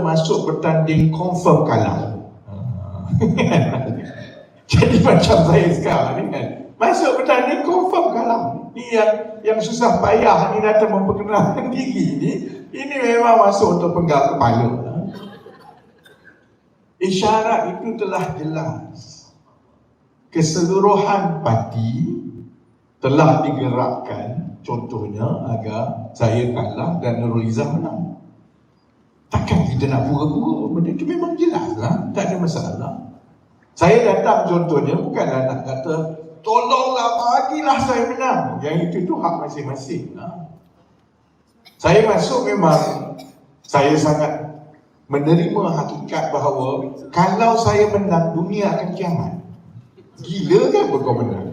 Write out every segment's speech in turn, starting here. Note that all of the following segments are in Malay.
masuk bertanding confirm kalah. Ah. Jadi macam saya sekarang ni kan. Masuk bertanding confirm kalah. Ni yang yang susah payah ni datang memperkenalkan diri ni. Ini memang masuk untuk penggal kepala. Isyarat itu telah jelas. Keseluruhan parti telah digerakkan contohnya agar saya kalah dan Nurul Izzah menang. Kita nak pura-pura benda itu memang jelas lah, tak ada masalah. Saya datang contohnya bukanlah nak kata tolonglah bagilah saya menang. Yang itu tu hak masing-masing lah. Saya masuk memang saya sangat menerima hakikat bahawa kalau saya menang dunia akan kiamat. Gila kan kau menang?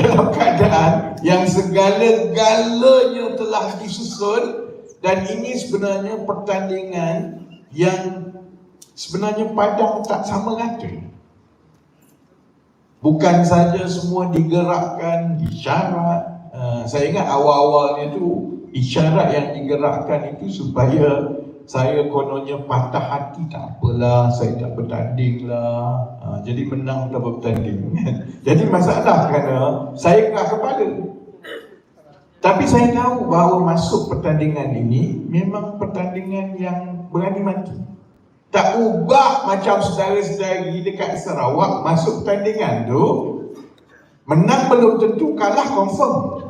Dalam keadaan yang segala-galanya telah disusun dan ini sebenarnya pertandingan yang sebenarnya padang tak sama rata. Bukan saja semua digerakkan isyarat. Uh, saya ingat awal-awalnya tu isyarat yang digerakkan itu supaya saya kononnya patah hati tak apalah saya tak bertanding lah ha, jadi menang tak bertanding jadi masalah kerana saya keras kepala tapi saya tahu bahawa masuk pertandingan ini memang pertandingan yang berani mati. Tak ubah macam saudara-saudari dekat Sarawak masuk pertandingan tu menang belum tentu kalah confirm